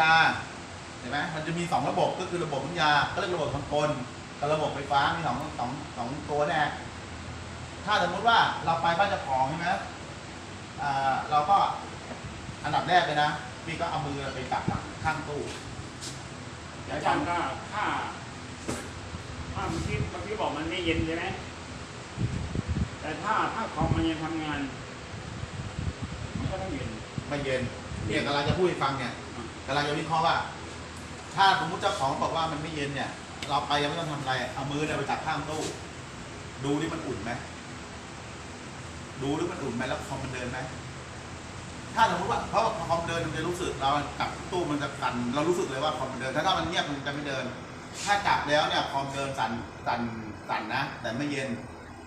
ยาเห็นไหมมันจะมีสองระบบก็คือระบบน้ำยาก็เรียกระบบคอนโทรลกับระบบไฟฟ้ามีสองสองสองตัวแน่ถ้าสมมติว่าเราไปบ้านเจ้าของใช่ไหมอ่าเราก็อันดับแรกเลยนะพี่ก็เอามือไปจับหลังข้างตู้อาจารย์ก็ถ้าถ้าเมื่อกี้เมื่อกี้บอกมันไม่เย็นใช่ไหมแต่ถ้าถ้าคอมมันยังทำงานมันก็ต้องเย็นไม่เย็นเนี่ยกำลังจะพูดให้ฟังเนี่ย กำลังจะวิเคราะห์ว่า ถ้าสมมติเจ้าของบอกว่ามันไม่เย็นเนี่ย เราไปยังไม่ต้องทำอะไร เอามือเนี่ยไปจับข้างตู้ ดูดิมันอุ่นไหม ดูดิมันอุ่นไหมแล้วคอมมันเดินไหม ถ้าสมมติว่าเพราะคอมเดินมันจะรู้สึกเราจับตู้มันจะสั่นเรารู้สึกเลยว่าคอมมันเดิน ถ้าถ้ามันเงียบมันจะไม่เดิน ถ้าจับแล้วเนี่ยคอมเดินสั่นสั่นสั่นนะ แต่ไม่เย็น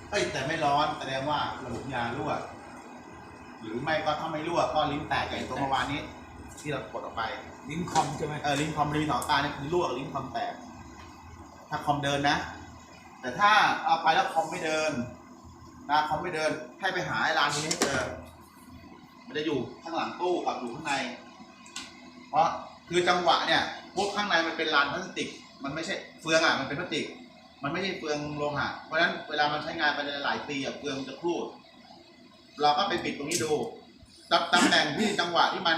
เอ้ยแต่ไม่ร้อนแสดงว่าระบบยารั่ว หรือไม่ก็ถ้าไม่รั่วก็ลิ้นแตกอย่างตัวเมื่อวานนี้ ที่เรากดออกไป ลิ้นคอมใช่ไหมเออลิ้นคอมลิ้นสองตาเนี่ยคือรั่วกับลิ้นคอมแตก ถ้าคอมเดินนะ แต่ถ้าเอาไปแล้วคอมไม่เดินนะคอมไม่เดิน ให้ไปหาไอ้ร้านนี้ให้เจอ มันจะอยู่ข้างหลังตู้กับอยู่ข้างใน เพราะคือจังหวะเนี่ยพวกข้างในมันเป็นลานพลาสติก มันไม่ใช่เฟืองอะ มันเป็นพลาสติก มันไม่ใช่เฟืองโลหะ เพราะฉะนั้นเวลามันใช้งานไปหลายปีอะเฟืองมันจะครูด เราก็ไปปิดตรงนี้ดูตำตำแหน่งที่จังหวะที่มัน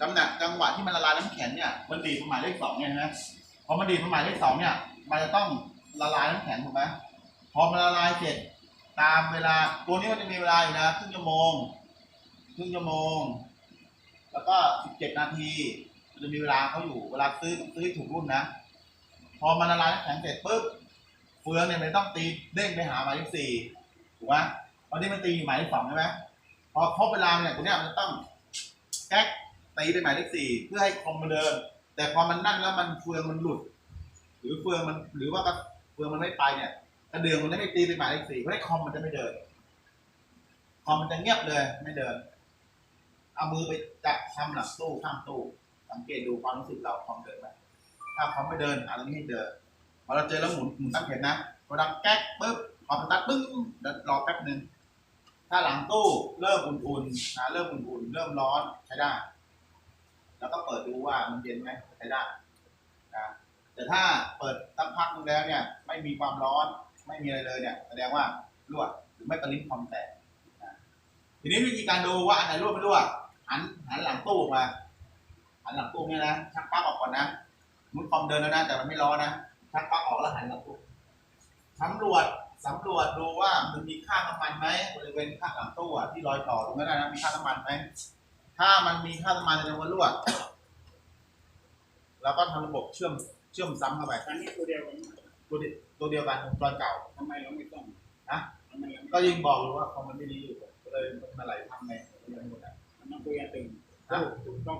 ตำแหน่งจังหวะที่มันละลายน้ำแข็งเนี่ยมันดีดมาหมายเลขสองเนี่ยนะพอมันดีดมาหมายเลขสองเนี่ย มันจะต้องละลายน้ำแข็งถูกไหมพอมันละลายเสร็จตามเวลาตัวนี้มันจะมีเวลาอยู่นะครึ่งชั่วโมงครึ่งชั่วโมง แล้วก็สิบเจ็ดนาที มันจะมีเวลาเขาอยู่เวลาซื้อซื้อถูกรุ่นนะ พอมันละลายน้ำแข็งเสร็จปุ๊บเฟืองเนี่ยมันต้องตีเด้งไปหาหมายเลขสี่ถูกไหมตอนนี้มันตีอยู่หมายเลขสองใช่ไหมพอครบเวลาเนี่ยตัวเนี้ยมันจะต้องแก๊ก ตีไปหมายเลขสี่เพื่อให้คอมมันเดิน แต่พอมันนั่นแล้วมันเฟืองมันหลุด หรือเฟืองมันหรือว่ากระเฟืองมันไม่ไปเนี่ยกระเดื่องมันจะไม่ตีไปหมายเลขสี่เพราะให้คอมมันจะไม่เดิน คอมมันจะเงียบเลยไม่เดิน เอามือไปจับทำหลังตู้ข้างตู้ สังเกตดูความรู้สึกเราคอมเดินไหมถ้าคอมไม่เดินอันนี้ให้เดินพอเราเจอแล้วหมุนหมุนตั้งเห็นนะพอดังแก๊กปุ๊บพอมันตัดปึ้งเดี๋ยวรอแป๊บหนึ่งถ้าหลังตู้เริ่มอุ่นๆนะเริ่มอุ่นๆ เริ่มร้อนใช้ได้ แล้วก็เปิดดูว่ามันเย็นไหมใช้ได้นะแต่ถ้าเปิดสักพักนึงแล้วเนี่ย ไม่มีความร้อนไม่มีอะไรเลยเนี่ย แสดงว่ารั่วหรือไม่กระลิ้นคอมแตกนะทีนี้วิธีการดูว่าอันไหนรั่วไม่รั่วหันหันหลังตู้ออกมาหันหลังตู้เนี่ยนะชักปลั๊กออกก่อนนะมุดคอมเดินแล้วนะแต่มันไม่ร้อนนะชักปลั๊กออกแล้วหันหลังตู้สำรวจสำรวจดูว่ามันมีค่าน้ำมันไหมบริเวณข้างหลังตู้ที่รอยต่อตรงนั้นนะมีค่าน้ำมันไหม ถ้ามันมีค่าน้ำมานในวันรั่วเราก็ทำระบบเชื่อมเชื่อมซ้ำเข้าไปอนนี้ตัวเดียวกันตัวเดียวตัวเดียวกนรเก่าทำไมเราไม่ต้องนะก็ยิงบอกเลยว่าคอมมันไม่ดีอยู่ก็เลยมาไหลทำไงมันต้องคุยกันตึงถูต้อง